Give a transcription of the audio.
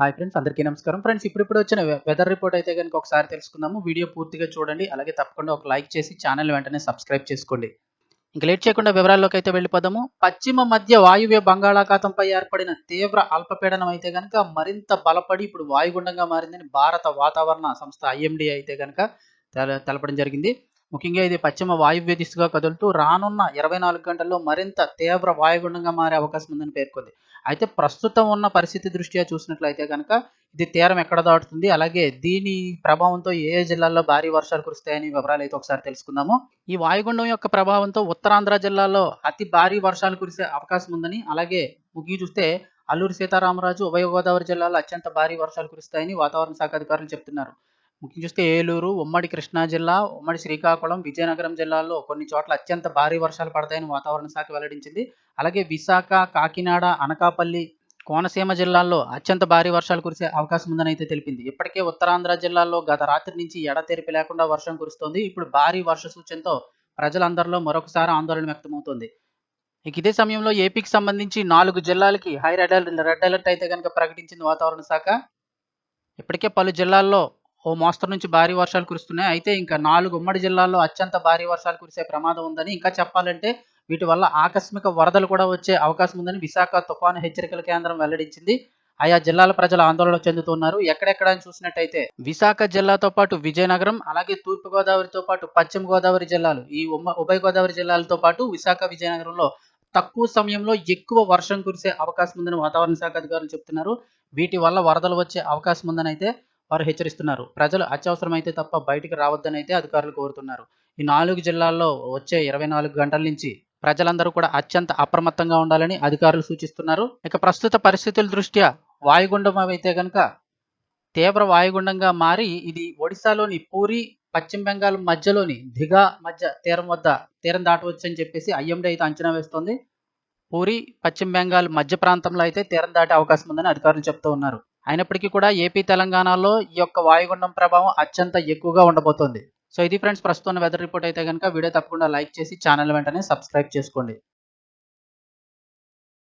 Hi friends అందరికీ నమస్కారం. Friends ఇప్పుడిప్పుడు వచ్చిన వెదర్ రిపోర్ట్ అయితే కనుక ఒకసారి తెలుసుకుందాము. వీడియో పూర్తిగా చూడండి అలాగే తప్పకుండా ఒక లైక్ చేసి ఛానల్ వెంటనే సబ్స్క్రైబ్ చేసుకోండి. ఇంకా లేట్ చేయకుండా వివరాల్లోకి అయితే వెళ్ళిపోదాము. పశ్చిమ మధ్య వాయువ్య బంగాళాఖాతంపై ఏర్పడిన తీవ్ర అల్పపీడనం అయితే కనుక మరింత బలపడి ఇప్పుడు వాయుగుండంగా మారిందని భారత వాతావరణ సంస్థ ఐఎండి అయితే కనుక తెలపడం జరిగింది. ముఖ్యంగా ఇది పశ్చిమ వాయువ్య దిశగా కదులుతూ రానున్న ఇరవై నాలుగు గంటల్లో మరింత తీవ్ర వాయుగుండంగా మారే అవకాశం ఉందని పేర్కొంది. అయితే ప్రస్తుతం ఉన్న పరిస్థితి దృష్ట్యా చూసినట్లయితే కనుక ఇది తీరం ఎక్కడ దాటుతుంది? అలాగే దీని ప్రభావంతో ఏ ఏ జిల్లాల్లో భారీ వర్షాలు కురుస్తాయని వివరాలు అయితే ఒకసారి తెలుసుకుందాము. ఈ వాయుగుండం యొక్క ప్రభావంతో ఉత్తరాంధ్ర జిల్లాలో అతి భారీ వర్షాలు కురిసే అవకాశం ఉందని అలాగే ముగి చూస్తే అల్లూరు సీతారామరాజు ఉభయ గోదావరి జిల్లాలో అత్యంత భారీ వర్షాలు కురుస్తాయని వాతావరణ శాఖ అధికారులు చెప్తున్నారు. ముఖ్యం చూస్తే ఏలూరు ఉమ్మడి కృష్ణా జిల్లా ఉమ్మడి శ్రీకాకుళం విజయనగరం జిల్లాల్లో కొన్ని చోట్ల అత్యంత భారీ వర్షాలు పడతాయని వాతావరణ శాఖ వెల్లడించింది. అలాగే విశాఖ కాకినాడ అనకాపల్లి కోనసీమ జిల్లాల్లో అత్యంత భారీ వర్షాలు కురిసే అవకాశం ఉందని అయితే తెలిపింది. ఇప్పటికే ఉత్తరాంధ్ర జిల్లాల్లో గత రాత్రి నుంచి ఎడతెరిపి లేకుండా వర్షం కురుస్తోంది. ఇప్పుడు భారీ వర్ష సూచనతో ప్రజలందరిలో మరొకసారి ఆందోళన వ్యక్తమవుతోంది. ఇక ఇదే సమయంలో ఏపీకి సంబంధించి నాలుగు జిల్లాలకి high red alert red alert అయితే కనుక ప్రకటించింది వాతావరణ శాఖ. ఇప్పటికే పలు జిల్లాల్లో ఓ మోస్తరు నుంచి భారీ వర్షాలు కురుస్తున్నాయి. అయితే ఇంకా నాలుగు ఉమ్మడి జిల్లాల్లో అత్యంత భారీ వర్షాలు కురిసే ప్రమాదం ఉందని ఇంకా చెప్పాలంటే వీటి వల్ల ఆకస్మిక వరదలు కూడా వచ్చే అవకాశం ఉందని విశాఖ తుఫాను హెచ్చరికల కేంద్రం వెల్లడించింది. ఆయా జిల్లాల ప్రజలు ఆందోళన చెందుతున్నారు. ఎక్కడెక్కడ అని చూసినట్టయితే విశాఖ జిల్లాతో పాటు విజయనగరం అలాగే తూర్పు గోదావరితో పాటు పశ్చిమ గోదావరి జిల్లాలు ఈ ఉమ్మ ఉభయ గోదావరి జిల్లాలతో పాటు విశాఖ విజయనగరంలో తక్కువ సమయంలో ఎక్కువ వర్షం కురిసే అవకాశం ఉందని వాతావరణ శాఖ అధికారులు చెప్తున్నారు. వీటి వల్ల వరదలు వచ్చే అవకాశం ఉందని అయితే వారు హెచ్చరిస్తున్నారు. ప్రజలు అత్యవసరమైతే తప్ప బయటికి రావద్దని అయితే అధికారులు కోరుతున్నారు. ఈ నాలుగు జిల్లాల్లో వచ్చే ఇరవై నాలుగు గంటల నుంచి ప్రజలందరూ కూడా అత్యంత అప్రమత్తంగా ఉండాలని అధికారులు సూచిస్తున్నారు. ఇక ప్రస్తుత పరిస్థితుల దృష్ట్యా వాయుగుండం అయితే కనుక తీవ్ర వాయుగుండంగా మారి ఇది ఒడిశాలోని పూరి పశ్చిమ బెంగాల్ మధ్యలోని దిఘా మధ్య తీరం వద్ద తీరం దాటవచ్చని చెప్పేసి ఐఎండీ అయితే అంచనా వేస్తోంది. పూరి పశ్చిమ బెంగాల్ మధ్య ప్రాంతంలో అయితే తీరం దాటే అవకాశం ఉందని అధికారులు చెప్తూ ఉన్నారు. అయినప్పటికీ కూడా ఏపీ తెలంగాణలో ఈ యొక్క వాయుగుండం ప్రభావం అత్యంత ఎక్కువగా ఉండబోతోంది. సో ఇది ఫ్రెండ్స్ ప్రస్తుతం వెదర్ రిపోర్ట్ అయితే కనుక వీడియో తప్పకుండా లైక్ చేసి ఛానల్ వెంటనే సబ్స్క్రైబ్ చేసుకోండి.